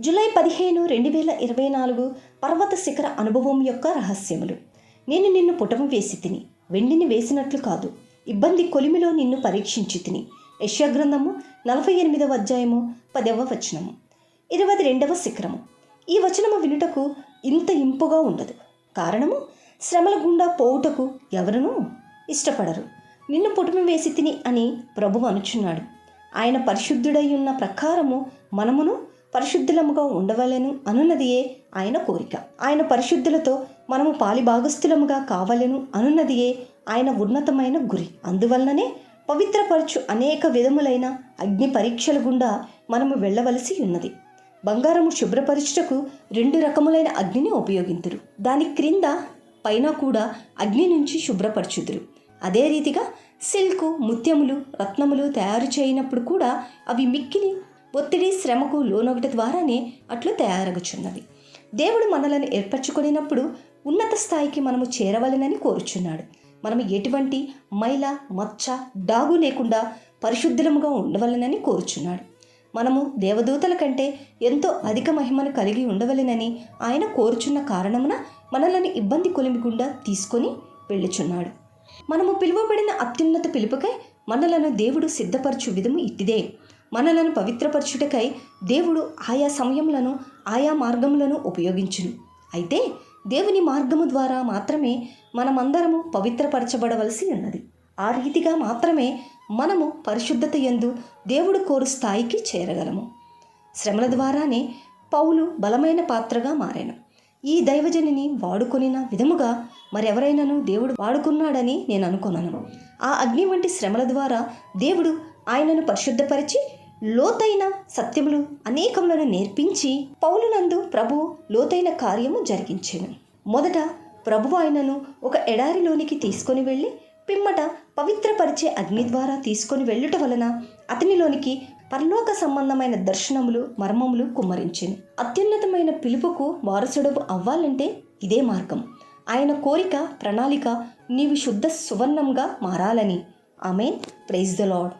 July పదిహేను రెండు వేల ఇరవై నాలుగు పర్వత శిఖర అనుభవం యొక్క రహస్యములు. నేను నిన్ను పుటము వేసి తిని వెండిని వేసినట్లు కాదు ఇబ్బంది కొలిమిలో నిన్ను పరీక్షించి తిని. యశ్యగ్రంథము నలభై ఎనిమిదవ అధ్యాయము పదవ వచనము. ఇరవై రెండవ శిఖరము. ఈ వచనము వినుటకు ఇంత ఇంపుగా ఉండదు. కారణము శ్రమల గుండా పోవుటకు ఎవరునూ ఇష్టపడరు. నిన్ను పుటమి వేసి తిని అని ప్రభు అనుచున్నాడు. ఆయన పరిశుద్ధుడై ఉన్న ప్రకారము మనమును పరిశుద్ధులముగా ఉండవలెను అనున్నదియే ఆయన కోరిక. ఆయన పరిశుద్ధులతో మనము పాలిభాగస్థులముగా కావలను అనున్నదియే ఆయన ఉన్నతమైన గురి. అందువలననే పవిత్రపరచు అనేక విధములైన అగ్ని పరీక్షల గుండా మనము వెళ్ళవలసి ఉన్నది. బంగారము శుభ్రపరచుటకు రెండు రకములైన అగ్నిని ఉపయోగింతురు. దాని క్రింద పైన కూడా అగ్ని నుంచి శుభ్రపరచుదురు. అదే రీతిగా సిల్క్ ముత్యములు రత్నములు తయారు చేయనప్పుడు కూడా అవి మిక్కిలి ఒత్తిడి శ్రమకు లోనొకటి ద్వారానే అట్లు తయారగుచున్నవి దేవుడు మనలను ఏర్పరచుకునేటప్పుడు ఉన్నత స్థాయికి మనము చేరవలెనని కోరుచున్నాడు. మనం ఎటువంటి మైల మచ్చ డాగు లేకుండా పరిశుద్ధముగా ఉండవలనని కోరుచున్నాడు. మనము దేవదూతల కంటే ఎంతో అధిక మహిమను కలిగి ఉండవలెనని ఆయన కోరుచున్న కారణమున మనలను ఇబ్బంది కొలిమిగుండా తీసుకొని వెళ్ళుచున్నాడు. మనము పిలువబడిన అత్యున్నత పిలుపుకై మనలను దేవుడు సిద్ధపరచు విధము ఇట్టిదే. మనలను పవిత్రపరచుటకై దేవుడు ఆయా సమయములను ఆయా మార్గములను ఉపయోగించును. అయితే దేవుని మార్గము ద్వారా మాత్రమే మనమందరము పవిత్రపరచబడవలసి ఉన్నది. ఆ రీతిగా మాత్రమే మనము పరిశుద్ధత యందు దేవుడు కోరు స్థాయికి చేరగలము. శ్రమల ద్వారానే పౌలు బలమైన పాత్రగా మారాను. ఈ దైవజనిని వాడుకొనిన విధముగా మరెవరైనాను దేవుడు వాడుకున్నాడని నేను అనుకున్నాను ఆ అగ్ని వంటి శ్రమల ద్వారా దేవుడు ఆయనను పరిశుద్ధపరిచి లోతైన సత్యములు అనేకములను నేర్పించి పౌలునందు ప్రభు లోతైన కార్యము జరిగించెను. మొదట ప్రభు ఆయనను ఒక ఎడారిలోనికి తీసుకొని వెళ్ళి పిమ్మట పవిత్రపరిచే అగ్ని ద్వారా తీసుకొని వెళ్ళుట వలన అతనిలోనికి పరలోక సంబంధమైన దర్శనములు మర్మములు కుమ్మరించెను. అత్యున్నతమైన పిలుపుకు వారసుడవు అవ్వాలంటే ఇదే మార్గం. ఆయన కోరిక ప్రణాళిక నీవు శుద్ధ సువర్ణంగా మారాలని. ఆమె ప్రైజ్ ద లాడ్